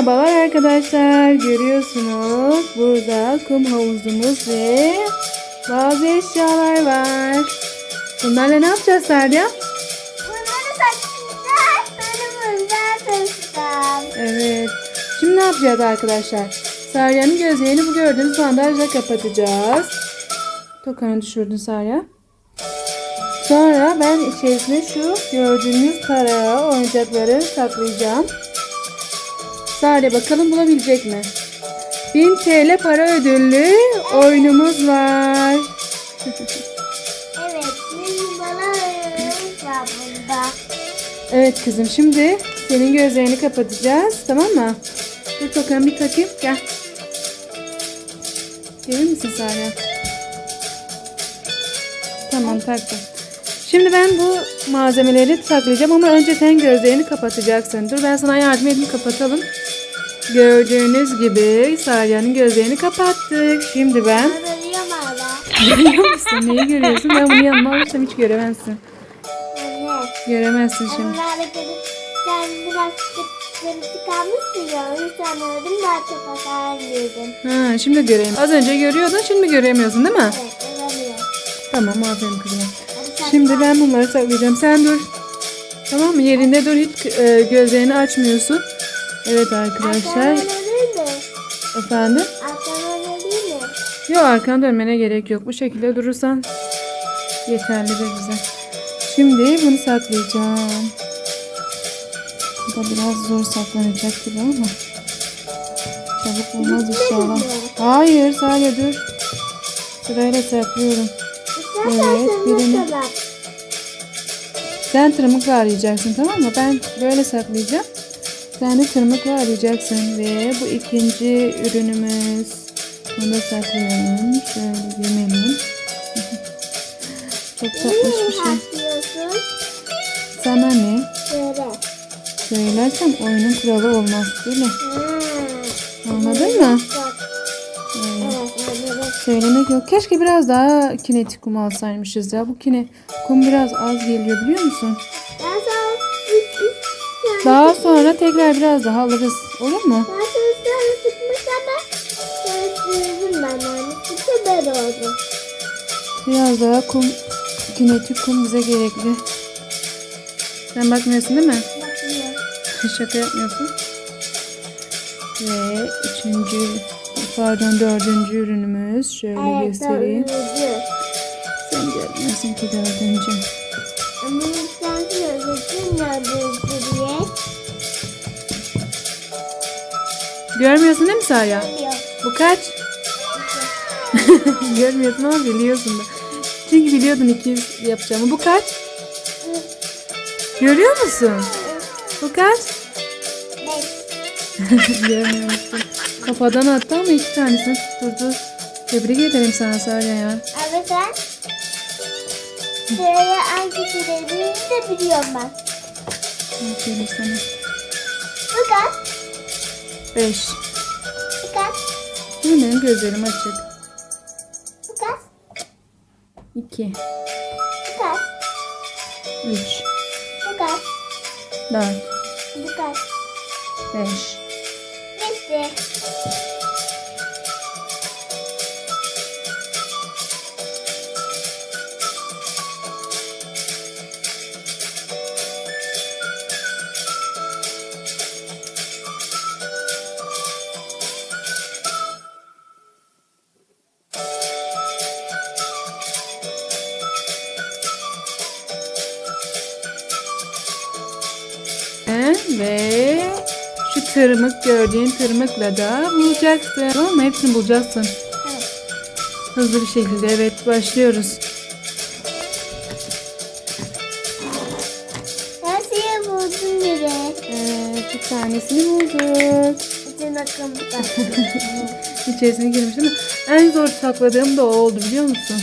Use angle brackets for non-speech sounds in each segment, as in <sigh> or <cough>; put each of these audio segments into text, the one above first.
Merhabalar arkadaşlar. Görüyorsunuz burada kum havuzumuz ve bazı eşyalar var. Bunlarla ne yapacağız Serdia? Bunları saklayacağız. Sonra bundan taşıyacağım. Evet. Şimdi ne yapacağız arkadaşlar? Sarya'nın gözlerini bu gördüğünüz bandajla kapatacağız. Tokanı düşürdün Sarya. Sonra ben içerisine şu gördüğünüz tarağı oyuncakları saklayacağım. Sarya bakalım bulabilecek mi? 1000 TL para ödüllü oyunumuz var. Evet. Balığımız var bunda. Evet kızım şimdi senin gözlerini kapatacağız tamam mı? Dur bakalım bir takayım gel. Gelir misin Sarya? Tamam taktım. Şimdi ben bu malzemeleri saklayacağım ama önce sen gözlerini kapatacaksın. Dur ben sana yardım edeyim kapatalım. Gördüğünüz gibi Sarya'nın gözlerini kapattık. Şimdi ben... Arıyorum hala. Görüyor musun? Neyi görüyorsun? Ben bunu yanıma alırsam hiç göremezsin. Evet. Göremezsin şimdi. De sen biraz sıkıntı kalmışsın ya. O yüzden öldüm daha çok hasar yedim. Ha, şimdi göreyim. Az önce görüyordun, şimdi göremiyorsun değil mi? Evet. Tamam, aferin kızım. Şimdi ben bunları saklayacağım. Sen dur. Tamam mı? Yerinde dur. Hiç e, gözlerini açmıyorsun. Evet arkadaşlar. Efendim? Yok arkanı dönmene gerek yok. Bu şekilde durursan yeterlidir bize. Şimdi bunu saklayacağım. Bu da biraz zor saklanacak gibi ama. Çabuk olmaz inşallah. Hayır Salih dur. Sırayla saklıyorum. Evet, birini-. Sen tırmıkla arayacaksın tamam mı? Ben böyle saklayacağım. De tırmıkla arayacaksın. Ve bu ikinci ürünümüz. Bunu da saklayalım. Şöyle gömelim. Çok tatlış bir şey. Sana ne? Böyle. Söylersem oyunun kuralı olmaz değil mi? Ha. Anladın mı? Söylemek yok. Keşke biraz daha kinetik kum alsaymışız ya. Bu kine kum biraz az geliyor biliyor musun? Daha sonra tekrar biraz daha alırız. Olur mu? Sana üç tane çıkmış ama karıştırdım ben yani. Böyle oldu. Biraz daha kum, kinetik kum bize gerekli. Sen bakmıyorsun değil mi? Bakmıyor. Şaka yapmıyorsun. Ve üçüncü, pardon dördüncü ürünümüz. Şöyle Evet, göstereyim. dördüncü. Sen görmüyorsun ki dördüncü. Görmüyorsun değil mi Sarya? Bu kaç? <laughs> Görmüyorsun ama biliyorsun da. Çünkü biliyordun iki yapacağımı. Bu kaç? Görüyor musun? Bu kaç? <laughs> Beş. Görmüyormuşsun. Kafadan attı ama iki tanesini tutturdu. Tebrik ederim sana Sarya ya. Ama sen Sıraya hangisi dediğini de biliyorum ben. Aferin sana. Bu kaç? Beş. Bu kaç? Benim gözlerim açık. Bu kaç? İki, Bu kaç? üç, Bu kaç? dört, Bu kaç? beş. Bitti. Ve şu tırmık gördüğün tırmıkla da bulacaksın. Tamam mı? Hepsini bulacaksın. Evet. Hızlı bir şekilde evet başlıyoruz. Şeyi buldum bile. Evet bir tanesini bulduk. Bütün akımda. <laughs> İçerisine girmiş ama en zor sakladığım da o oldu biliyor musun?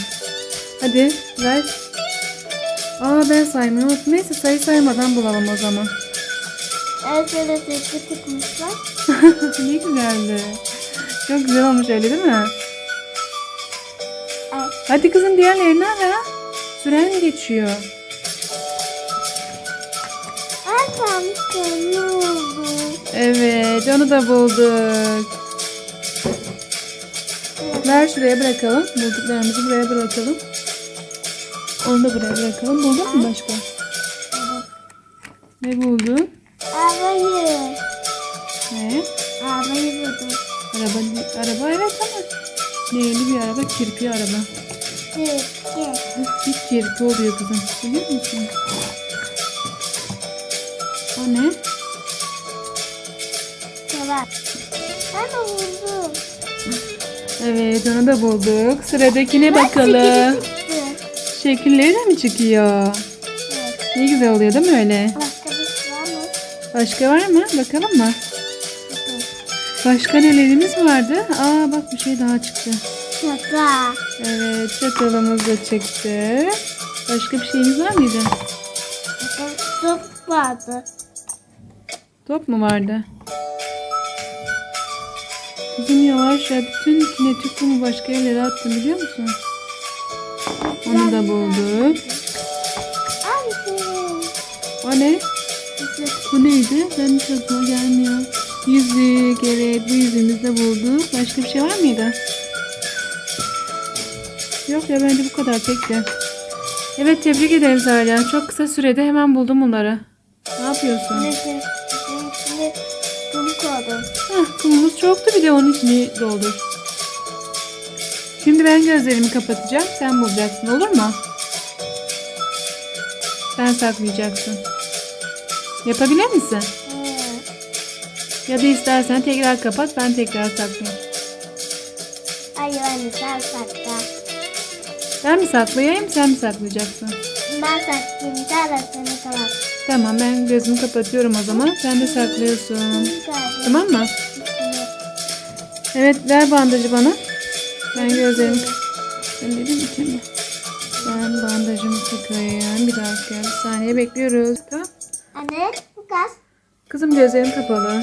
Hadi ver. Aa ben saymayı unuttum. Neyse sayı saymadan bulalım o zaman. Her şeyde tıkı tıkmışlar. <laughs> ne güzeldi. Çok güzel olmuş öyle değil mi? Evet. Hadi kızım diğerlerini ara. Süren geçiyor. Kalmıştım ne oldu? Evet onu da bulduk. Ver şuraya bırakalım. Bulduklarımızı buraya bırakalım. Onu da buraya bırakalım. Buldun mu başka? Ne buldun? Arabayı. Ne? Arabayı buldum. Araba, araba evet ama neyli bir araba? Kirpi araba. Tık. Bir kirpi oluyor kızım. Biliyor musun? O ne? Tamam. Ben buldum. Evet onu da bulduk. Sıradakine Bak, bakalım. Şekilleri de mi çıkıyor? Evet. Ne güzel oluyor değil mi öyle? Başka Başka var mı? Bakalım mı? Başka nelerimiz vardı? Aa bak bir şey daha çıktı. Şaka. Evet çatalımız da çıktı. Başka bir şeyimiz var mıydı? Top vardı. Top mu vardı? Kızım yavaş ya. Bütün kinetik kumu başka yerlere attım biliyor musun? Onu da bulduk. Aferin. O ne? Bu neydi? Ben hiç aklıma gelmiyor. Yüzük. Evet bu yüzüğümüzü de bulduk. Başka bir şey var mıydı? Yok ya bence bu kadar tek de. Evet tebrik ederim Zarya. Çok kısa sürede hemen buldum bunları. Ne yapıyorsun? Neyse. Bunun içine kum koydum. Hah, kumumuz çoktu bir de onun içini doldur. Şimdi ben gözlerimi kapatacağım. Sen bulacaksın olur mu? Sen saklayacaksın. Yapabilir misin? Evet. Ya da istersen tekrar kapat ben tekrar saklayayım. Hayır anne sen sakla. Ben mi saklayayım sen mi saklayacaksın? Ben saklayayım. Sen de seni kapat. Tamam ben gözümü kapatıyorum o zaman. Sen de saklıyorsun. Tamam mı? Evet ver bandajı bana. Ben gözlerimi Ben dedim ki? Ben bandajımı takayım. Bir dakika bir saniye bekliyoruz. Tamam. Anne bu kaç? Kızım gözlerim kapalı.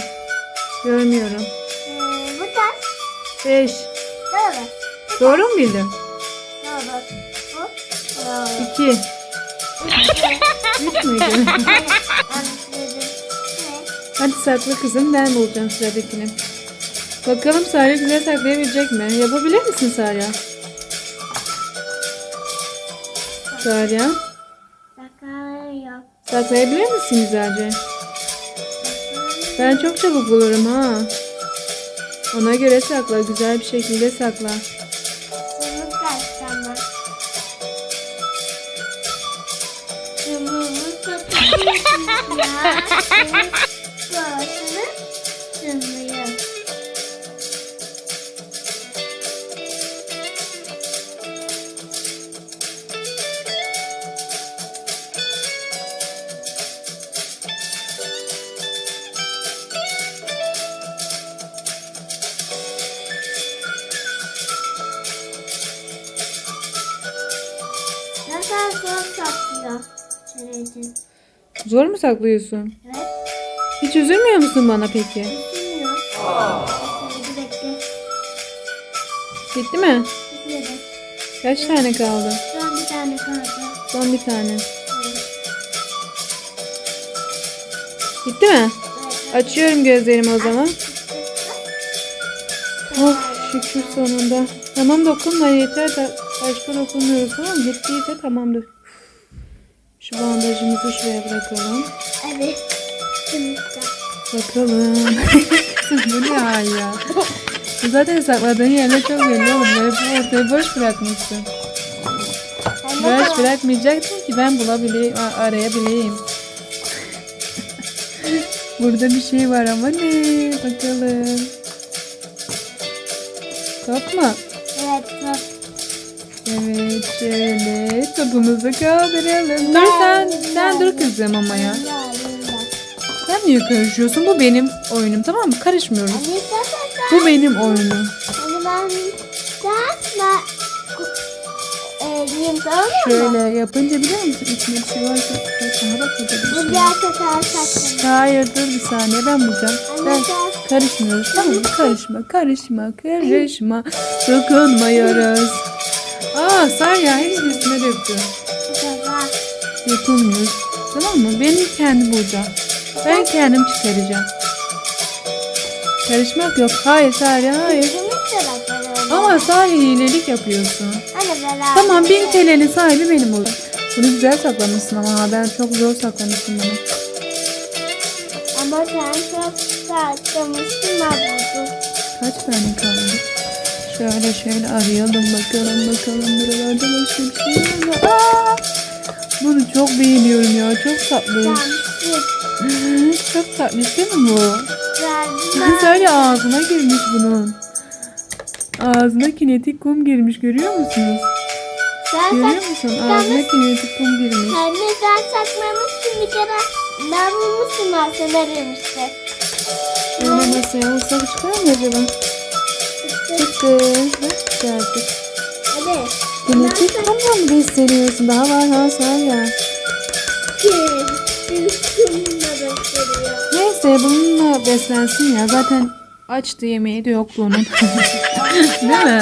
Görmüyorum. Ee, bu kaç? 5. Doğru. Doğru mu bildim? Doğru. Bu? Doğru. 2. 3 müydü? <laughs> Anlaşıldı. Evet. Hadi sakla kızım ben bulacağım sıradakini. Bakalım Sarya güzel saklayabilecek mi? Yapabilir misin Sarya? Sarya. Saklayabilir misin güzelce? Ben çok çabuk bulurum ha. Ona göre sakla. Güzel bir şekilde sakla. Bunu <laughs> Nasıl zor saklıyor? Çerezin. Zor mu saklıyorsun? Evet. Hiç üzülmüyor musun bana peki? Bitmiyor. Bekle bekle. Bitti mi? Bitmedi. Kaç tane kaldı? Son bir tane kaldı. Son bir tane. Evet. Bitti mi? Evet. Açıyorum gözlerimi o zaman. Oh. Şükür sonunda. Tamam dokunma yeter de başka dokunmuyoruz tamam mı? Bittiyse tamamdır. Şu bandajımızı şuraya bırakalım. Evet. Şimdi Bakalım. <laughs> Kızım bu ne hal ya? Zaten sakladığın yerler çok belli olur. Böyle bu ortayı boş bırakmışsın. Boş bırakmayacaktın ki ben bulabileyim, arayabileyim. <laughs> Burada bir şey var ama ne? Bakalım. Çok. Evet şöyle topumuzu kaldıralım. Dur sen, sen dur kızım ama ya. Sen niye karışıyorsun? Bu benim oyunum tamam mı? Karışmıyoruz. Bu benim oyunum. E? Şöyle yapınca biliyor musun? İçinde bir şey varsa. Bu saçlarım. Hayır dur bir saniye ben bulacağım. Ben karışmıyoruz tamam mı? Karışma karışma karışma. Dokunmuyoruz. Aa Sarya hepsini üstüne döktü. Bu sefer. Dokunmuyoruz. Tamam mı? Benim kendi bulacağım. Ben kendim çıkaracağım. Karışmak yok. Hayır Sare hayır. Ama Sare hilelik yapıyorsun. Tamam 1000 TL'nin sahibi benim olur. Bunu güzel saklamışsın ama ha, ben çok zor saklamıştım bunu. Ama sen çok saklamışsın buldum. Kaç tane kaldı? Şöyle şöyle arayalım bakalım bakalım buralarda başka bir şey var mı? Aa! Bunu çok beğeniyorum ya çok tatlı. <laughs> Çok tatlı değil mi bu? Sadece ağzına girmiş bunun. Ağzına kinetik kum girmiş görüyor musunuz? Sen Görüyor musun? Ağzına kinetik kum girmiş. Anne sen saklamışsın bir kere. Ben bulmuşum ben sanırım işte. Öyle masaya olsak çıkar mı acaba? Çıktı. Bak çıkarttık. Hadi. Kinetik kumla mı besleniyorsun? Daha var ha sağ ya. Neyse bununla beslensin ya. Zaten açtı yemeği de yoktu onun. <laughs> Değil mi?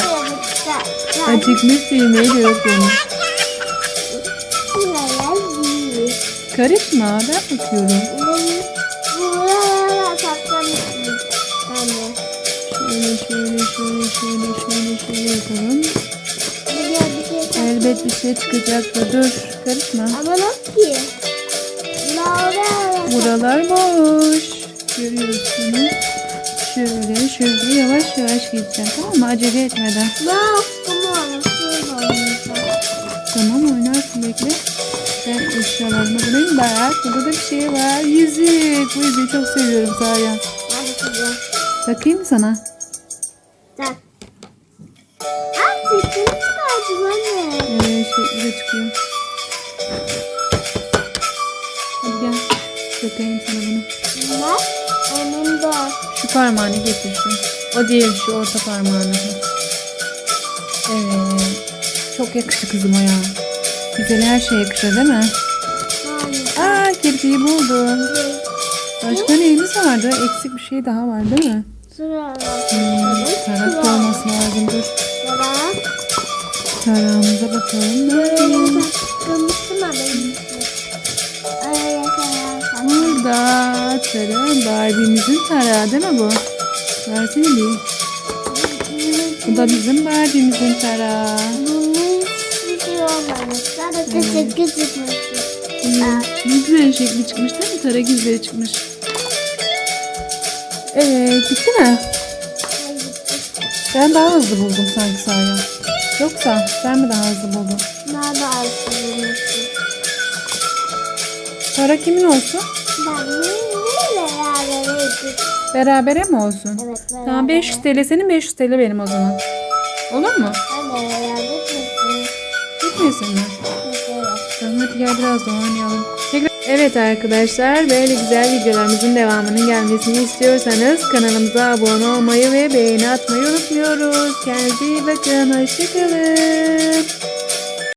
Acıkmıştı yemeği de yoktu onun. Karışma ben bakıyorum. Şöyle şöyle şöyle şöyle şöyle şöyle yapalım. Bir şey Elbet bir şey çıkacaktır. Dur karışma. Ama yok ki. Buralar boş. Görüyorsunuz. Şöyle şöyle yavaş yavaş gideceğim. Tamam mı? Acele etmeden. Tamam. Oynarsın bekle. Ben eşyalarımı bulayım. Bak burada da bir şey var. Yüzük. Bu yüzüğü çok seviyorum kızım. Takayım mı sana? Tak. Ay sesini çıkardım anne. Ee, şekli de çıkıyor. Hadi gel. Takayım sana bunu. Bunlar onun da. Şu parmağını getirsin. O değil şu orta parmağını. Evet. Çok yakıştı kızım o ya. Güzel her şey yakışır değil mi? Aa kirpiği buldum. Başka neyimiz vardı? Eksik bir şey daha var değil mi? Sıra. Hmm, tarak olması lazım. Dur. Tarağımıza bakalım. Kırmıştım adamı. Öyle sayarsan. Burada tarağım. Barbie'mizin tarağı değil mi bu? Versene bir. Bu da bizim Barbie'mizin tarağı. Sadece sekiz çıkmıştı. Evet. Ne güzel şekli çıkmış değil mi? Tarak izleri çıkmış. Evet, gitti mi? Ben daha hızlı buldum sanki Sara. Yoksa sen mi daha hızlı buldun? Nerede açılmıştı? Para kimin olsun? Ben berabereydik? Berabere mi olsun? Evet. Tamam 500 TL senin 500 TL benim o zaman. Olur mu? Ben de beraber gitmişsin. Gitmesin mi? Mesela. Tamam hadi gel biraz daha oynayalım. Evet arkadaşlar böyle güzel videolarımızın devamının gelmesini istiyorsanız kanalımıza abone olmayı ve beğeni atmayı unutmuyoruz. Kendinize iyi bakın. Hoşçakalın.